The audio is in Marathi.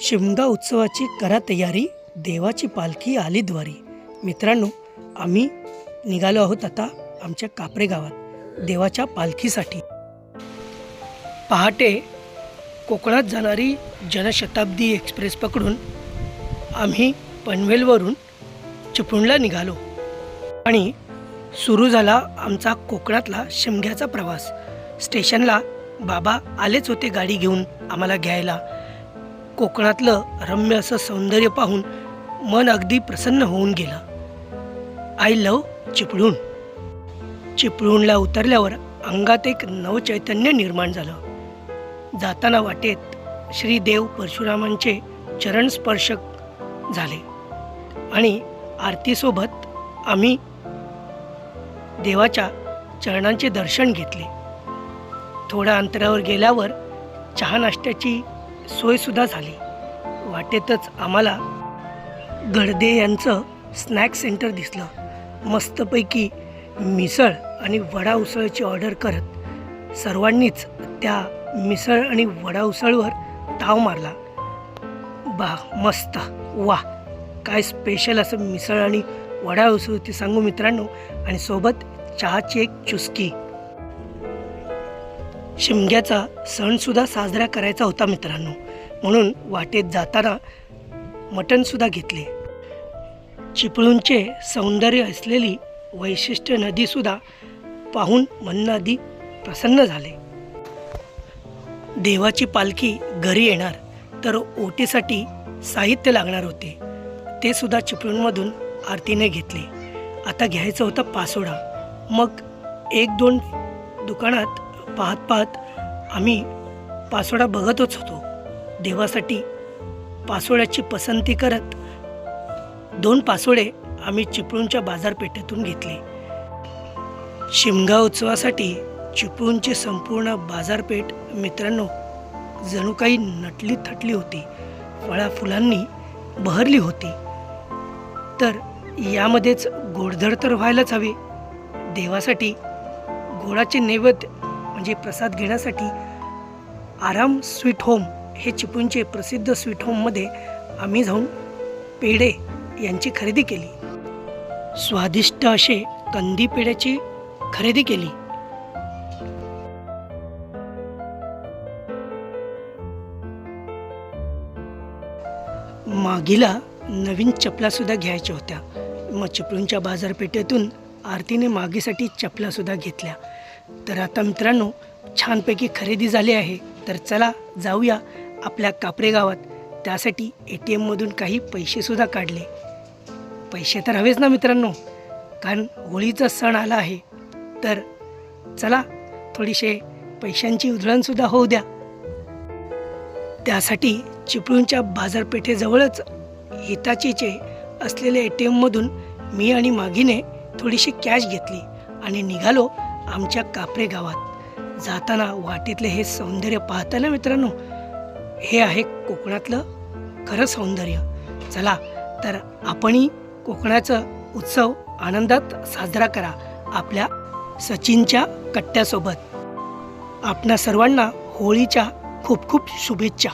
शिमगा उत्सवाची करा तयारी देवाची पालखी आली द्वारी. मित्रांनो आम्ही निघालो आहोत आता आमच्या कापरे गावात देवाच्या पालखीसाठी. पहाटे कोकणात जाणारी जनशताब्दी एक्सप्रेस पकडून आम्ही पनवेलवरून चिपळूणला निघालो आणि सुरू झाला आमचा कोकणातला शिमग्याचा प्रवास. स्टेशनला बाबा आलेच होते गाडी घेऊन आम्हाला घ्यायला. कोकणातलं रम्य असं सौंदर्य पाहून मन अगदी प्रसन्न होऊन गेलं. I love Chiplun. चिपळूणला उतरल्यावर अंगात एक नवचैतन्य निर्माण झालं. जाताना वाटेत श्री देव परशुरामांचे चरण स्पर्शक झाले. आणि आरतीसोबत आम्ही देवाच्या चरणांचे दर्शन घेतले. थोड्या अंतरावर गेल्यावर चहा नाश्त्याची सोयसुद्धा झाली. वाटेतच आम्हाला गडदे यांचं स्नॅक सेंटर दिसलं. मस्तपैकी मिसळ आणि वडा उसळची ऑर्डर करत सर्वांनीच त्या मिसळ आणि वडा उसळवर ताव मारला. बा मस्त. वा काय स्पेशल असं मिसळ आणि वडा उसळ ते सांगू मित्रांनो. आणि सोबत चहाची एक चुस्की. शिमग्याचा सणसुद्धा साजरा करायचा होता मित्रांनो. म्हणून वाटेत जाताना मटणसुद्धा घेतले. चिपळूणचे सौंदर्य असलेली वैशिष्ट्य नदीसुद्धा पाहून मन्नादी प्रसन्न झाले. देवाची पालखी घरी येणार तर ओटीसाठी साहित्य लागणार होते. ते सुद्धा चिपळूणमधून आरतीने घेतले. आता घ्यायचं होतं पासोडा. मग एक दोन दुकानात पाहत पाहत आम्ही पासोडा बघतच होतो. देवासाठी पासोड्याची पसंती करत दोन पासोडे आम्ही चिपळूणच्या बाजारपेठेतून घेतले. शिमगा उत्सवासाठी चिपळूणची संपूर्ण बाजारपेठ मित्रांनो जणू काही नटली थटली होती. फळा फुलांनी बहरली होती. तर यामध्येच गोडधड तर व्हायलाच हवे. देवासाठी गोडाचे नैवेद्य म्हणजे प्रसाद घेण्यासाठी आराम स्वीट होम हे चिपळूणचे प्रसिद्ध स्वीट होममध्ये आम्ही जाऊन पेढे यांची खरेदी केली. स्वादिष्ट असे कंदी पेढ्याची खरेदी केली. मागीला नवीन चपलासुद्धा घ्यायच्या होत्या. मग चिपळूणच्या बाजारपेठेतून आरतीने मागीसाठी चपलासुद्धा घेतल्या. तर आता मित्रांनो छानपैकी खरेदी झाली आहे. तर चला जाऊया आपल्या कापरे गावात. त्यासाठी ए टी एममधून काही पैसेसुद्धा काढले. पैसे तर हवेच ना मित्रांनो कारण होळीचा सण आला आहे. तर चला थोडीशे पैशांची उधळणसुद्धा होऊ द्या. त्यासाठी चिपळूणच्या बाजारपेठेजवळच हिताचीचे असलेल्या ए टी एममधून मी आणि मागीने थोडीशी कॅश घेतली आणि निघालो आमच्या कापरे गावात. जाताना वाटेतले हे सौंदर्य पाहताना मित्रांनो? हे आहे कोकणातलं खरं सौंदर्य. चला तर आपणही कोकणाचा उत्सव आनंदात साजरा करा आपल्या सचिनच्या कट्ट्यासोबत. आपणा सर्वांना होळीच्या खूप खूप शुभेच्छा.